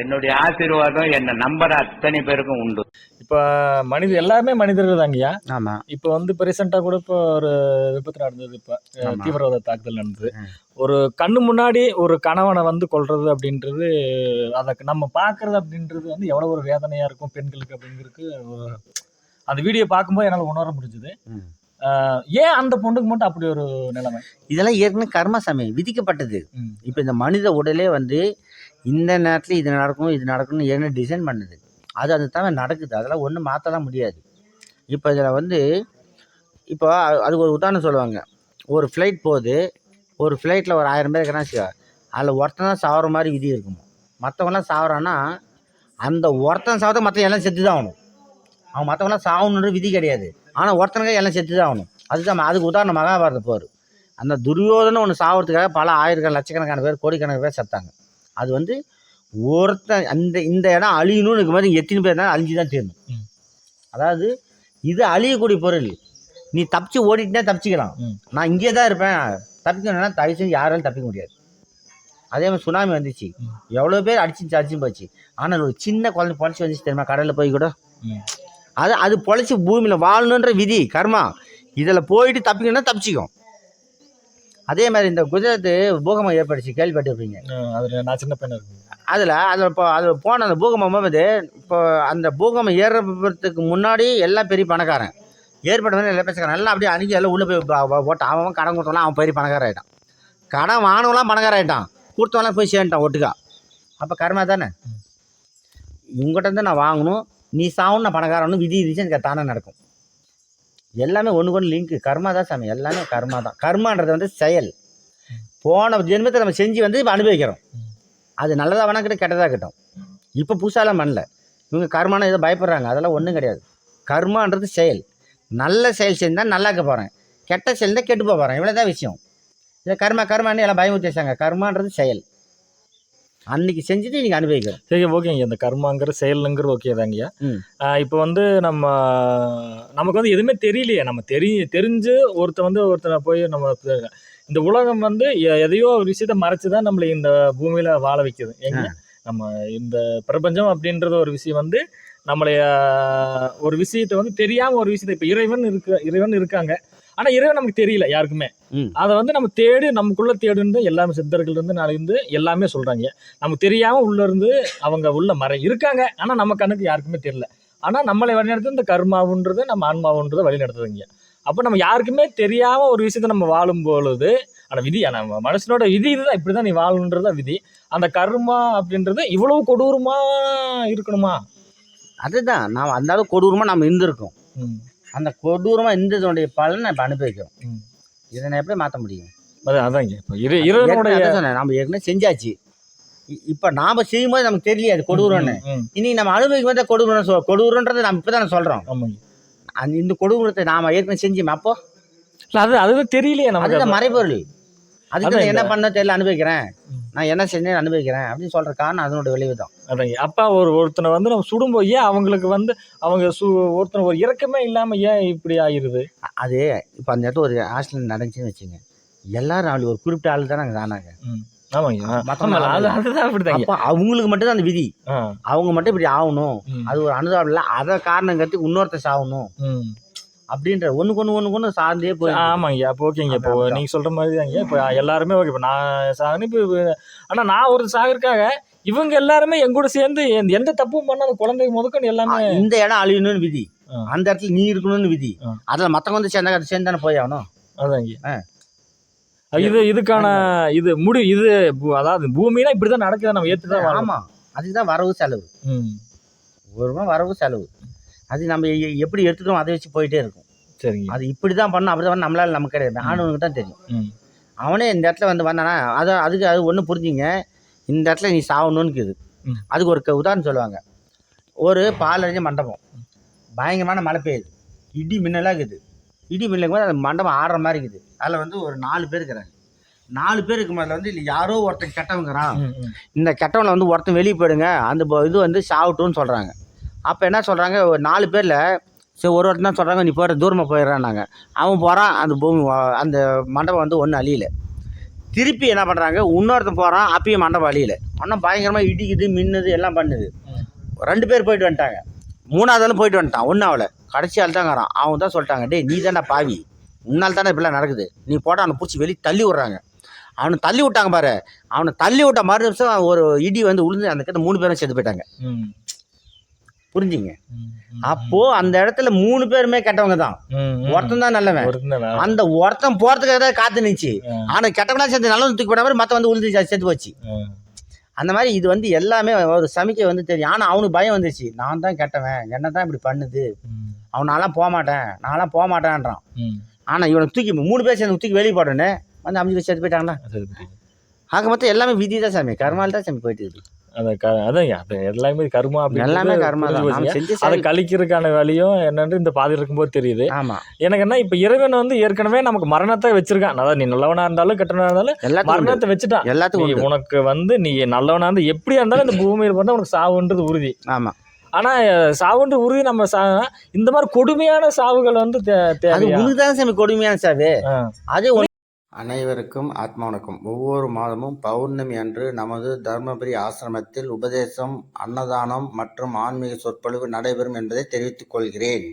என்னுடைய ஆசீர்வாதம் என்ன நம்புற அத்தனை பேருக்கும் உண்டு. இப்போ மனித எல்லாருமே மனிதர்கள் தாங்கய்யா ஆமா. இப்போ வந்து இப்போ ரீசெண்டாக கூட இப்போ ஒரு விபத்து நடந்தது இப்போ. தீவிரவாத தாக்குதல் நடந்தது. ஒரு கண்ணு முன்னாடி ஒரு கணவனை வந்து கொல்றது அப்படின்றது அதை நம்ம பார்க்கறது அப்படின்றது வந்து எவ்வளோ ஒரு வேதனையாக இருக்கும் பெண்களுக்கு அப்படிங்கிறதுக்கு அந்த வீடியோ பார்க்கும்போது என்னால் உணர முடிஞ்சுது. ஏன் அந்த பொண்ணுக்கு மட்டும் அப்படி ஒரு நிலைமை? இதெல்லாம் ஏற்கனவே கர்மசாமி விதிக்கப்பட்டது. இப்போ இந்த மனித உடலே வந்து இந்த நேரத்தில் இது நடக்கும் இது நடக்கும்னு ஏன்னு டிசைன் பண்ணுது. அது அது தான் நடக்குது. அதெல்லாம் ஒன்றும் மாற்றலாம் முடியாது. இப்போ இதில் வந்து இப்போ அது அதுக்கு ஒரு உதாரணம் சொல்லுவாங்க. ஒரு ஃப்ளைட் போகுது ஒரு ஃப்ளைட்டில் ஒரு ஆயிரம் பேர் இருக்கிறான்னு அதில் ஒருத்தன் தான் சாவற மாதிரி விதி இருக்கும். மற்றவங்களாம் சாவறான்னா அந்த ஒருத்தன் சாவத மற்ற எல்லாம் செத்து தான் ஆகணும். அவன் மற்றவங்களாம் சாகணுன்ற விதி கிடையாது. ஆனால் ஒருத்தனுக்கு எல்லாம் செத்து தான் ஆகணும். அதுதான் அதுக்கு உதாரணம் மகாபாரத போர். அந்த துரியோதனை ஒன்று சாவறதுக்காக பல ஆயிரக்கணக்கான லட்சக்கணக்கான பேர் கோடிக்கணக்கான பேர் செத்தாங்க. அது வந்து ஒருத்தன் அந்த இந்த இடம் அழியணும்னு இருக்கும்போது எத்தனை பேர் தான் அழிஞ்சு தான் தீரணும். அதாவது இது அழியக்கூடிய பொருள். நீ தப்பிச்சு ஓடிட்டுனா தப்பிச்சுக்கலாம். நான் இங்கே தான் இருப்பேன். தப்பிக்கணும்னா தயவு செஞ்சு யாராலும் தப்பிக்க முடியாது. அதே மாதிரி சுனாமி வந்துச்சு. எவ்வளோ பேர் அடிச்சு அடிச்சு போச்சு. ஆனால் ஒரு சின்ன குழந்தை பொழைச்சி வந்துச்சு தெரியுமா? கடலில் போய் கூட. அது அது பொழைச்சி பூமியில் வாழணுன்ற விதி கர்மா. இதில் போயிட்டு தப்பிக்கணும்னா தப்பிச்சிக்கும். அதே மாதிரி இந்த குஜராத் பூகம்பம் ஏற்பட்டுச்சு கேள்விப்பட்டிருப்பீங்க. அதுல நான் சின்ன பையனா அதில் அதில் இப்போ அதில் போன அந்த பூகம்பம் வந்து இப்போ அந்த பூகம்பம் ஏறுறதுக்கு முன்னாடி எல்லாம் பெரிய பணக்காரன். ஏற்பட்டவங்க எல்லாம் பேசுகிறான் எல்லாம் அப்படியே அணுகி எல்லாம் உள்ளே போய் ப- ப- போட்டான். அவன் கடன் கொடுத்தவனா அவன் பெரிய பணக்காரன் ஆகிட்டான் கடன் வாங்கினவெல்லாம் பணக்காரன் ஆகிட்டான் கொடுத்தவெல்லாம் போய் சேர்ந்துட்டான் ஒட்டுக்கா. அப்போ கர்மா தானே? உங்கள்கிட்ட நான் வாங்கணும். நீ சாவும் நான் பணக்காரனும் விதி இருந்துச்சு எனக்கு தானே நடக்கும். எல்லாமே ஒன்று ஒன்று லிங்க் கர்மா தான் சாமி எல்லாமே கர்மா தான். கர்மான்றது வந்து செயல். போன ஜென்மத்தை நம்ம செஞ்சு வந்து இப்போ அனுபவிக்கிறோம். அது நல்லதாக வேணா கிட்ட கெட்டதாக இருக்கட்டும். இப்போ புதுசாலாம் பண்ணல. இவங்க கர்மான ஏதோ பயப்படுறாங்க. அதெல்லாம் ஒன்றும் கிடையாது. கர்மான்றது செயல். நல்ல செயல் செஞ்சால் நல்லா இருக்க போகிறேன் கெட்ட செயல் தான் கெட்டு போக போகிறேன் இவ்வளோ தான் விஷயம். இதை கர்மா கர்மான்னு எல்லாம் பயமுத்தி வச்சாங்க. கர்மான்றது செயல். அன்னைக்கு செஞ்சுட்டு நீங்கள் அனுபவிக்கிறோம் சரி ஓகேங்க இந்த கர்மாங்கிற செயலுங்கிறது ஓகே தாங்கய்யா. இப்போ வந்து நம்ம நமக்கு வந்து எதுவுமே தெரியலையே. நம்ம தெரி தெரிஞ்சு ஒருத்தன் வந்து ஒருத்தனை போய் நம்ம இந்த உலகம் வந்து எதையோ ஒரு விஷயத்த மறைச்சு தான் நம்மளை இந்த பூமியில வாழ வைக்குது. எங்க நம்ம இந்த பிரபஞ்சம் அப்படின்றது ஒரு விஷயம் வந்து நம்மளைய ஒரு விஷயத்தை வந்து தெரியாம ஒரு விஷயத்தை இப்போ இறைவன் இருக்கு இறைவன் இருக்காங்க. ஆனா இறைவன் நமக்கு தெரியல யாருக்குமே. அதை வந்து நம்ம தேடி நமக்குள்ள தேடுன்னு எல்லாமே சித்தர்கள் இருந்து நாளை இருந்து எல்லாமே சொல்றாங்க. நமக்கு தெரியாம உள்ள இருந்து அவங்க உள்ள மறை இருக்காங்க. ஆனா நம்ம கண்ணுக்கு யாருக்குமே தெரியல. ஆனா நம்மளை வழிநடத்து இந்த கர்மாவுன்றது நம்ம ஆன்மாவுன்றதை வழி நடத்துதுங்க அப்போ நம்ம யாருக்குமே தெரியாம ஒரு விஷயத்த நம்ம வாழும் பொழுது ஆனா விதி நம்ம மனுஷனோட விதி இதுதான். இப்படிதான் நீ வாழணுன்றதா விதி. அந்த கர்மா அப்படின்றது இவ்வளவு கொடூரமா இருக்கணுமா? அதுதான். நாம் அந்த அளவு கொடூரமாக நம்ம இருந்திருக்கோம். அந்த கொடூரமாக இருந்ததனுடைய பலனை இப்போ அனுபவிக்கிறோம். இதை நான் எப்படி மாற்ற முடியும்? அதாங்க. இப்போ இறை இறைவனுடைய ஏற்கனவே அதான் சொன்னேன். நம்ம ஏற்கனவே செஞ்சாச்சு. இப்ப நாம செய்யும்போது நமக்கு தெரியல அது கொடூரம்னு. ம், ம், இனி நம்ம அனுபவிக்கும் போது கொடூரம் சொல் கொடூரன்றதை நம்ம இப்பதான் சொல்றோம். ஆமாங்க. அந்த இந்த கொடூரத்தை நாம ஏற்கனவே செஞ்சோம் அப்போ? இல்ல அது அதுதான் தெரியலையே நமக்கு அதுதான் மறைபொருள். அதுக்கு என்ன பண்ண தெரியல அனுபவிக்கிறேன். நான் என்ன செஞ்சேன் அனுபவிக்கிறேன் அப்படின்னு சொல்ற காரணம் அதனோட விளைவு தான். அதாங்க அப்பா ஒரு ஒருத்தனை வந்து நம்ம சுடும்போது ஏன் அவங்களுக்கு வந்து அவங்க சு ஒருத்தனை ஒரு இறக்கமே இல்லாம ஏன் இப்படி ஆயிருது? அது இப்போ அந்த இடத்துல ஒரு ஹாஸ்டல் நடந்துச்சுன்னு வச்சுங்க. எல்லாரும் அப்படி ஒரு குறிப்பிட்ட ஆள் தான் நாங்கள் தானாங்க ம், ஆமாங்க. ஆ, மத்தவங்க ஆமா, அது அதுதான் அப்படிதாங்க. அப்போ அவங்களுக்கு மட்டும் தான் அந்த விதி. அவங்க மட்டும் இப்படி ஆகணும். அது ஒரு அனுதாபம் இல்லை. அதை காரணம் கருத்து இன்னொருத்தர் சாகணும். அப்படின்ற ஒன்று ஒண்ணுக்கு ஒன்று சார்ந்தே போய் ஆமாங்க அப்போ ஓகேங்க இப்போ அதான், அதான். நீங்க சொல்ற மாதிரி தாங்க இப்போ எல்லாருமே ஓகே இப்போ நான் சாகணும் இப்போ ஆனா நான் ஒரு சாகருக்காக இவங்க எல்லாருமே என் கூட சேர்ந்து எந்த- தப்பும் பண்ணாத குழந்தைங்க முதற்கொண்டு எல்லாமே இந்த இடம் அழியணும்னு விதி. அந்த இடத்துல நீ இருக்கணும்னு விதி. அதுல மத்தவங்க வந்து சேர்ந்தா அது சேர்ந்து தானே போய் ஆகணும்? அதாங்க ஆ. இது இதுக்கான இது முடி இது அதாவது பூமியில இப்படிதான் நடக்குது நம்ம ஏற்றுதான் வாழணும் ஆமா அதுதான் வரவு செலவு. ம். ஒரு ரூபா வரவு செலவு. அது நம்ம எப்படி எடுத்துக்கிறோம் அதை வச்சு போயிட்டே இருக்கும். சரிங்க. அது இப்படி தான் பண்ணணும் அப்படி தான் நம்மளால நமக்கு கிடையாது. ஆனவனுக்கு தான் தெரியும். அவனே இந்த இடத்துல வந்து வந்தானா அதை அதுக்கு அது ஒன்று புரிஞ்சுங்க. இந்த இடத்துல நீ சாகணும்னு ம். அதுக்கு ஒரு உதாரணம் சொல்லுவாங்க. ஒரு பாலறிஞ்ச மண்டபம். பயங்கரமான மழை பெய்யுது. இடி மின்னலாக இருக்குது. இடி மின்னலுக்கு போது அந்த மண்டபம் ஆடுற மாதிரி இருக்குது. அதில் வந்து ஒரு நாலு பேர் இருக்கிறாங்க. நாலு பேர் இருக்கும் போதுல வந்து இல்லை யாரோ ஒருத்தன் கெட்டவங்கிறான். இந்த கெட்டவனை வந்து ஒருத்தன் வெளியே போயிடுங்க. அந்த இது வந்து சாவட்டும்னு சொல்கிறாங்க அப்போ என்ன சொல்கிறாங்க ஒரு நாலு பேரில் சரி ஒரு ஒருத்தன் தான் சொல்கிறாங்க நீ போகிற தூரமாக போயிடுறான்னாங்க. அவன் போகிறான் அந்த பூமி அந்த மண்டபம் வந்து ஒன்றும் அழியல. திருப்பி என்ன பண்ணுறாங்க இன்னொருத்தன் போகிறான் அப்பயும் மண்டபம் அழியல. ஒன்றும் பயங்கரமாக இடிக்குது மின்னுது எல்லாம் பண்ணுது. ரெண்டு பேர் போயிட்டு வந்துட்டாங்க. மூணாவது ஆளும் போயிட்டு வந்துட்டான் ஒன்றும் அவளை கடைசி ஆள் தான் அவன் தான் சொல்லிட்டாங்க டேய் நீ தானே பாவி. உன்னால் தானே இப்படிலாம் நடக்குது. நீ போட்டால் அவனை பிடிச்சி வெளியே தள்ளி விட்றாங்க. அவனை தள்ளி விட்டாங்க பாரு. அவனை தள்ளி விட்ட மறு நிமிஷம் ஒரு இடி வந்து உளுந்து அந்த கிட்ட மூணு பேரும் சேர்த்து போயிட்டாங்க. புரிஞ்சுங்க. அப்போ அந்த இடத்துல மூணு பேருமே கெட்டவங்க தான். ஒருத்தன் தான் நல்லவன். அந்த ஒருத்தன் போறதுக்காக தான் காத்து நிச்சு. ஆனா கெட்டவனா சேர்ந்து நல்லவன் தூக்கி போட மாதிரி மத்த வந்து உளுந்து செ- செத்து போச்சு. அந்த மாதிரி இது வந்து எல்லாமே ஒரு சமிக்கை வந்து தெரியும் ஆனா அவனுக்கு பயம் வந்துச்சு நான் தான் கெட்டவன் என்ன தான் இப்படி பண்ணுது. அவன் நான்லாம் போக மாட்டேன் நான்லாம் போக மாட்டேன்றான். ஆனா இவனை தூக்கி மூணு பேர் சேர்ந்து தூக்கி வெளியே போடனே வந்து அமைஞ்சு போய் செத்து போயிட்டாங்களா. ஆக மொத்தம் எல்லாமே விதி தான் சாமி கர்மால் தான் சாமி போயிட்டு இருக்கு அந்த க- அதான் அது எல்லாமே கர்மா அப்படின்றது எல்லாமே கர்மா அதை. கழிக்கிறதுக்கான வேலையும் என்னன்னு இந்த பாதி இருக்கும்போது தெரியுது. ஆமா. எனக்கு என்ன இப்ப இறைவன் வந்து ஏற்கனவே நமக்கு மரணத்தை வச்சிருக்கான். அதாவது நீ நல்லவனா இருந்தாலும் கெட்டவனா இருந்தாலும் உண்டு. மரணத்தை வச்சுட்டான். எல்லாத்துக்கும் உனக்கு வந்து நீ நல்லவனா இருந்து எப்படியா இருந்தாலும் இந்த பூமியில் பார்த்தா உனக்கு சாவுன்றது உறுதி. ஆமா. ஆனா அஹ், சாவுன்ற உறுதி நம்ம சா இந்த மாதிரி கொடுமையான சாவுகள் வந்து தே- அது உனக்கு தான் சாமி கொடுமையான சாவு. அது அனைவருக்கும் ஆத்மா வணக்கம் ஒவ்வொரு மாதமும் பௌர்ணமி அன்று நமது தர்மபுரி ஆசிரமத்தில் உபதேசம் அன்னதானம் மற்றும் ஆன்மீக சொற்பொழிவு நடைபெறும் என்பதை தெரிவித்துக் கொள்கிறேன்.